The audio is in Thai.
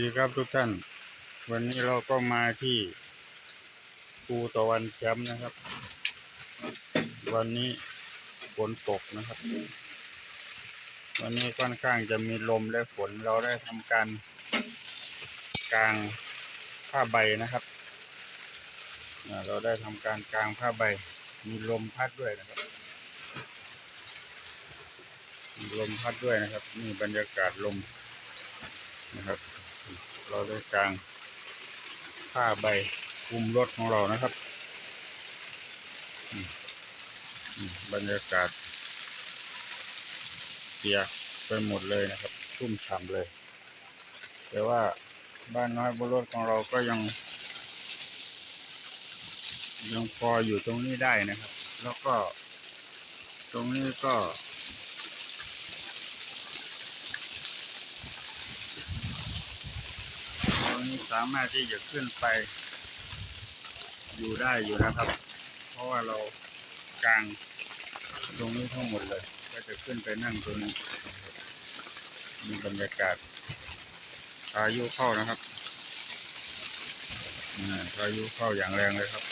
ดีครับทุกท่าน วันนี้เราก็มาที่ภูตะวันแคมป์นะครับ วันนี้ฝนตกนะครับ วันนี้ค่อนข้างจะมีลมและฝนเราได้ทำการกางผ้าใบนะครับเราได้ทำการกางผ้าใบ มีลมพัดด้วยนะครับลมพัดด้วยนะครับนี่บรรยากาศลมนะครับ เราได้กางผ้าใบคลุมรถของเรานะครับอืมอืมบรรยากาศเปียกไปหมดเลยนะครับ ชุ่มฉ่ำเลย แต่ว่าบ้านน้อยบนรถของเราก็ยัง ยังพออยู่ตรงนี้ได้นะครับ แล้วก็ ตรงนี้ก็ ตรง นี้สามารถที่จะขึ้นไปอยู่ได้อยู่นะครับ เพราะว่าเรากางตรงนี้ทั้งหมดเลย ก็จะขึ้นไปนั่งตรงนี้มีบรรยากาศพายุเข้านะครับอ่าพายุเข้าอย่างแรงเลยครับ